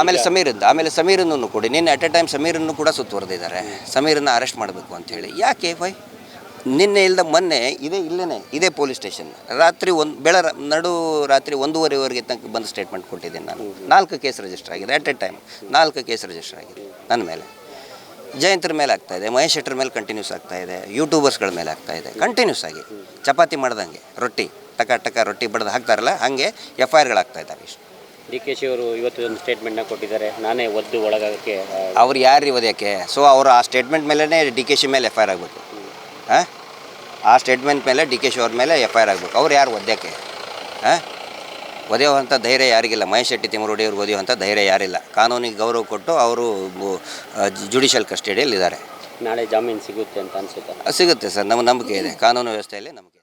ಆಮೇಲೆ ಸಮೀರದ್ದು ಆಮೇಲೆ ಸಮೀರನ್ನು ಕೊಡಿ ನಿನ್ನೆ ಅಟ್ ಎ ಟೈಮ್ ಸಮೀರನ್ನು ಕೂಡ ಸುತ್ತುವರೆದಿದ್ದಾರೆ. ಸಮೀರನ್ನ ಅರೆಸ್ಟ್ ಮಾಡಬೇಕು ಅಂತ ಹೇಳಿ. ಯಾಕೆ ವೈ? ನಿನ್ನೆ ಇಲ್ಲದ ಮೊನ್ನೆ ಇದೇ ಇಲ್ಲೇ ಇದೇ ಪೊಲೀಸ್ ಸ್ಟೇಷನ್ ರಾತ್ರಿ ಒಂದು ಬೆಳ ನಡು ರಾತ್ರಿ ಒಂದೂವರೆವರೆಗೆ ತನಕ ಬಂದು ಸ್ಟೇಟ್ಮೆಂಟ್ ಕೊಟ್ಟಿದ್ದೀನಿ ನಾನು. ನಾಲ್ಕು ಕೇಸ್ ರಿಜಿಸ್ಟರ್ ಆಗಿದೆ. ಅಟ್ ಎ ಟೈಮ್ ನಾಲ್ಕು ಕೇಸ್ ರಿಜಿಸ್ಟರ್ ಆಗಿದೆ ನನ್ನ ಮೇಲೆ. ಜಯಂತರ ಮೇಲೆ ಆಗ್ತಾ ಇದೆ ಮಹೇಶ್ ಶೆಟ್ಟರ್ ಮೇಲೆ ಕಂಟಿನ್ಯೂಸ್ ಆಗ್ತಾ ಇದೆ ಯೂಟ್ಯೂಬರ್ಸ್ಗಳ ಮೇಲೆ ಆಗ್ತಾ ಇದೆ. ಕಂಟಿನ್ಯೂಸ್ ಆಗಿ. ಚಪಾತಿ ಮಾಡ್ದಂಗೆ ರೊಟ್ಟಿ ಟಕ ಟಕ ರೊಟ್ಟಿ ಬಡ್ದು ಹಾಕ್ತಾರಲ್ಲ ಹಾಗೆ ಎಫ್ ಐ ಆರ್ಗಳಾಗ್ತಾ ಇದ್ದಾವೆ ಇಷ್ಟು. ಡಿ ಕೆ ಶಿ ಅವರು ಇವತ್ತು ಒಂದು ಸ್ಟೇಟ್ಮೆಂಟ್ನ ಕೊಟ್ಟಿದ್ದಾರೆ. ನಾನೇ ಒದ್ದು ಒಳಗಾಗಕ್ಕೆ ಅವ್ರು ಯಾರು ಓದ್ಯಾಕೆ ಸೊ ಅವರು ಆ ಸ್ಟೇಟ್ಮೆಂಟ್ ಮೇಲೇ ಡಿ ಕೆ ಶಿ ಮೇಲೆ ಎಫ್ ಐ ಆರ್ ಆಗಬೇಕು. ಹಾಂ? ಆ ಸ್ಟೇಟ್ಮೆಂಟ್ ಮೇಲೆ ಡಿ ಕೆ ಶಿ ಅವ್ರ ಮೇಲೆ ಎಫ್ ಐ ಆರ್ ಆಗಬೇಕು. ಅವ್ರು ಯಾರು ಒದ್ದಕ್ಕೆ ಹಾಂ? ಒದೆಯುವಂಥ ಧೈರ್ಯ ಯಾರಿಗಿಲ್ಲ. ಮಹೇಶ್ ಶೆಟ್ಟಿ ತಿಮ್ಮರೋಡಿ ಅವ್ರಿಗೆ ಒದೆಯುವಂಥ ಧೈರ್ಯ ಯಾರಿಲ್ಲ. ಕಾನೂನಿಗೆ ಗೌರವ ಕೊಟ್ಟು ಅವರು ಜುಡಿಷಿಯಲ್ ಕಸ್ಟಡಿಯಲ್ಲಿ ಇದ್ದಾರೆ. ನಾಳೆ ಜಾಮೀನು ಸಿಗುತ್ತೆ ಅಂತ ಅನಿಸುತ್ತೆ. ಸಿಗುತ್ತೆ ಸರ್. ನಮ್ಮ ನಂಬಿಕೆ ಇದೆ. ಕಾನೂನು ವ್ಯವಸ್ಥೆಯಲ್ಲಿ ನಂಬಿಕೆ ಇದೆ.